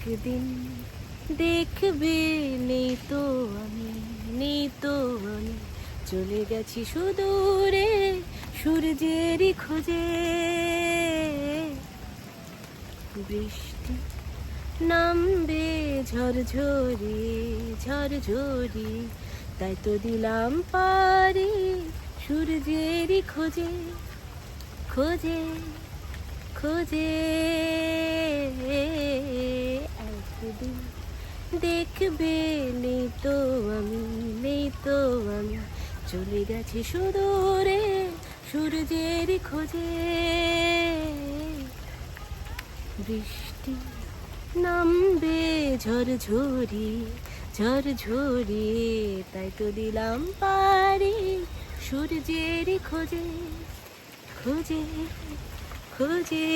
একদিন দেখবে নেই তো আমি, নেই তো আমি। চলে গেছি সুদূরে, সূর্যেরই খোঁজে। বৃষ্টি নামবে ঝরঝরি ঝরঝরি। তাই তো দিলাম পারি সূর্যেরই খোঁজে খোঁজে খোঁজে। দেখবে, নেই তো আমি, নেই তো আমি। চলে গেছি সুদূরে সূর্যেরই খোঁজে। বৃষ্টি নামবে ঝরঝরি ঝরঝরি, তাই তো দিলাম পারি সূর্যেরই খোঁজে খোঁজে খোঁজে।